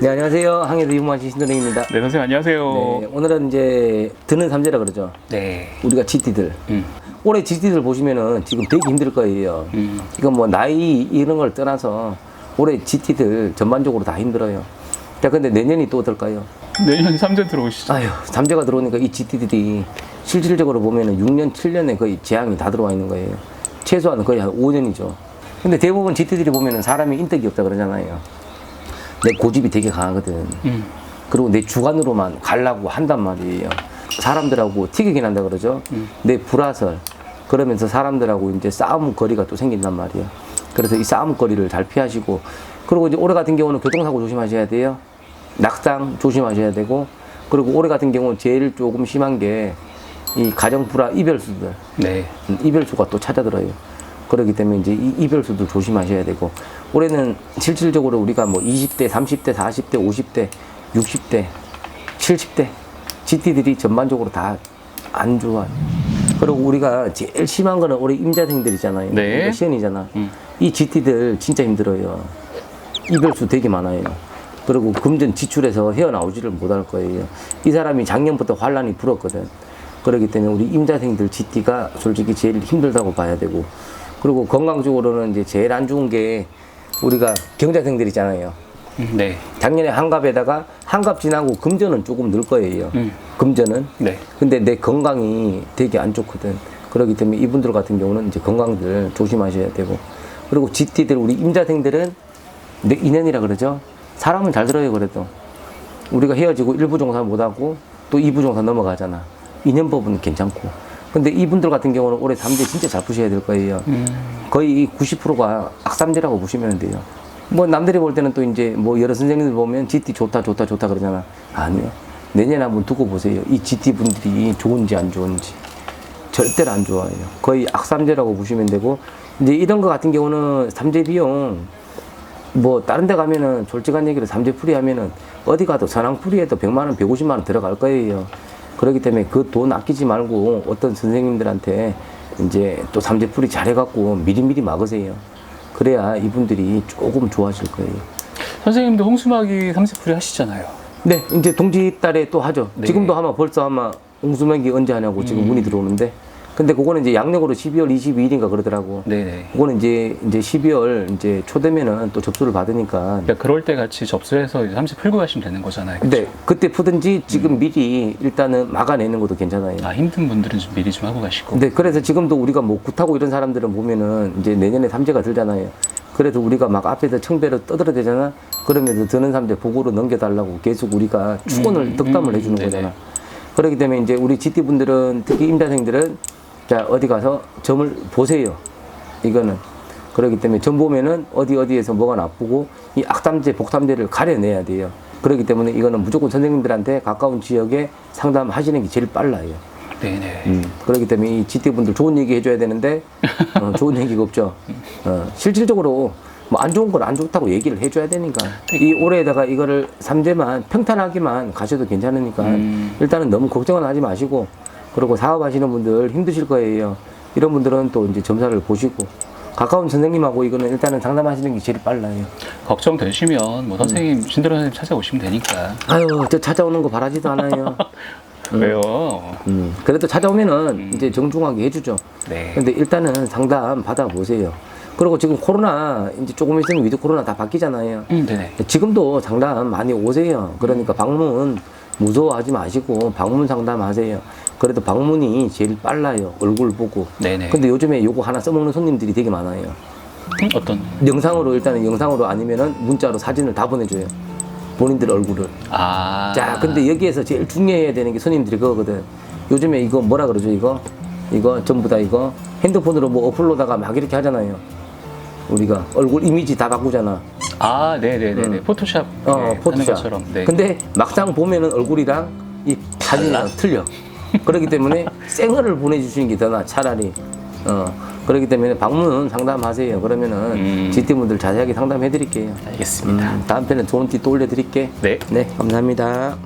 네, 안녕하세요. 항해도 유무하신 신도령입니다. 네, 선생님 안녕하세요. 네, 오늘은 이제 드는 삼재라 그러죠. 네. 우리가 GT들. 음. 올해 GT들 보시면은 지금 되게 힘들 거예요. 음. 이건 뭐 나이 이런 걸 떠나서 올해 GT들 전반적으로 다 힘들어요. 자, 근데 내년이 또 어떨까요? 내년 3전 들어오시죠. 아휴, 삼재가 들어오니까 이 GT들이 실질적으로 보면은 6년, 7년에 거의 재앙이 다 들어와 있는 거예요. 최소한 거의 한 5년이죠. 근데 대부분 GT들이 보면은 사람이 인덕이 없다 그러잖아요. 내 고집이 되게 강하거든. 음. 그리고 내 주관으로만 가려고 한단 말이에요. 사람들하고 티격이 난다 그러죠. 내 불화설. 그러면서 사람들하고 이제 싸움 거리가 또 생긴단 말이에요. 그래서 이 싸움 거리를 잘 피하시고, 그리고 이제 올해 같은 경우는 교통사고 조심하셔야 돼요. 낙상 조심하셔야 되고, 그리고 올해 같은 경우는 제일 조금 심한 게 이 가정 불화 이별수들. 네. 음, 이별수가 또 찾아들어요. 그렇기 때문에 이제 이 이별수도 조심하셔야 되고 올해는 실질적으로 우리가 뭐 20대, 30대, 40대, 50대, 60대, 70대 GT들이 전반적으로 다 안 좋아요. 그리고 우리가 제일 심한 거는 올해 임자생들이잖아요. 네. 시연이잖아. 음. 이 GT들 진짜 힘들어요. 이별수 되게 많아요. 그리고 금전 지출에서 헤어나오지를 못할 거예요. 이 사람이 작년부터 환란이 불었거든. 그렇기 때문에 우리 임자생들 GT가 솔직히 제일 힘들다고 봐야 되고. 그리고 건강적으로는 이제 제일 안 좋은 게 우리가 경자생들 있잖아요. 음, 네. 작년에 한갑에다가 한갑 지나고 금전은 조금 늘 거예요. 음. 금전은. 네. 근데 내 건강이 되게 안 좋거든. 그렇기 때문에 이분들 같은 경우는 이제 건강들 조심하셔야 되고. 그리고 GT들, 우리 임자생들은 내 인연이라 그러죠. 사람은 잘 들어요, 그래도. 우리가 헤어지고 일부 종사 못하고 또 2부 종사 넘어가잖아. 인연법은 괜찮고. 근데 이분들 같은 경우는 올해 삼재 진짜 잘 푸셔야 될 거예요. 음. 거의 90%가 악삼재라고 보시면 돼요. 뭐 남들이 볼 때는 또 이제 뭐 여러 선생님들 보면 GT 좋다 좋다 좋다 그러잖아. 아니요. 내년에 한번 두고 보세요. 이 GT 분들이 좋은지 안 좋은지. 절대로 안 좋아요. 거의 악삼재라고 보시면 되고 이제 이런 거 같은 경우는 삼재 비용 뭐 다른 데 가면은 솔직한 얘기로 삼재 풀이 하면은 어디 가도 선앙 풀이에도 100만 원, 150만 원 들어갈 거예요. 그렇기 때문에 그 돈 아끼지 말고 어떤 선생님들한테 이제 또 삼재 풀이 잘해갖고 미리미리 막으세요. 그래야 이분들이 조금 좋아질 거예요. 선생님도 홍수막이 삼세풀이 하시잖아요. 네, 이제 동지 달에 또 하죠. 네. 지금도 아마 벌써 아마 옹수맥이 언제 하냐고 지금 문의 들어오는데. 근데 그거는 이제 양력으로 12월 22일인가 그러더라고. 네네. 그거는 이제 이제 12월 이제 초 되면은 또 접수를 받으니까. 그러니까 그럴 때 같이 접수해서 이제 삼세 풀고 가시면 되는 거잖아요. 근데 그때 푸든지 지금 미리 일단은 막아내는 것도 괜찮아요. 아, 힘든 분들은 좀 미리 좀 하고 가시고. 근데 그래서 지금도 우리가 뭐 굿하고 이런 사람들은 보면은 이제 내년에 삼재가 들잖아요. 그래도 우리가 막 앞에서 청배로 떠들어대잖아. 그러면서 드는 삼재 보고로 넘겨달라고 계속 우리가 축원을 음, 덕담을 음, 해주는 네네. 거잖아. 그렇기 때문에 이제 우리 GT 분들은 특히 임자생들은 자 어디 가서 점을 보세요. 이거는 그렇기 때문에 점 보면은 어디 어디에서 뭐가 나쁘고 이 악담재 복담재를 가려내야 돼요. 그렇기 때문에 이거는 무조건 선생님들한테 가까운 지역에 상담하시는 게 제일 빨라요. 네네. 음, 그렇기 때문에 이 GT 분들 좋은 얘기 해줘야 되는데 어, 좋은 얘기가 없죠. 어, 실질적으로 뭐 안 좋은 걸안 좋다고 얘기를 해줘야 되니까 이 올해에다가 이거를 삼재만 평탄하게만 가셔도 괜찮으니까 음. 일단은 너무 걱정은 하지 마시고 그리고 사업하시는 분들 힘드실 거예요. 이런 분들은 또 이제 점사를 보시고 가까운 선생님하고 이거는 일단은 상담하시는 게 제일 빨라요. 걱정되시면 뭐 선생님, 신대로 선생님 찾아오시면 되니까. 아유, 저 찾아오는 거 바라지도 않아요. 왜요? 음, 그래도 찾아오면은 이제 정중하게 해주죠. 네. 근데 일단은 상담 받아보세요. 그리고 지금 코로나 이제 조금 있으면 위드 코로나 다 바뀌잖아요. 음, 네네. 지금도 상담 많이 오세요. 그러니까 방문 무서워하지 마시고 방문 상담하세요. 그래도 방문이 제일 빨라요. 얼굴 보고. 네네. 근데 요즘에 요거 하나 써먹는 손님들이 되게 많아요. 음, 어떤? 영상으로 일단은 영상으로 아니면은 문자로 사진을 다 보내줘요. 본인들 얼굴을. 아. 자, 근데 여기에서 제일 중요해야 되는 게 손님들이 그거거든. 요즘에 이거 뭐라 그러죠, 이거? 이거 전부 다 이거 핸드폰으로 뭐 어플로다가 막 이렇게 하잖아요. 우리가 얼굴 이미지 다 바꾸잖아. 아, 네네네네. 음. 포토샵 어, 네, 하는 포토샵. 것처럼. 네. 근데 막상 보면은 얼굴이랑 이 사진이랑 틀려. 그렇기 때문에 생얼을 보내주시는 게 더 나, 차라리. 어, 그렇기 때문에 방문 상담하세요. 그러면은 음. GT분들 자세하게 상담해 드릴게요. 알겠습니다. 음, 다음 편에 좋은 티또 올려 드릴게. 네. 네, 감사합니다.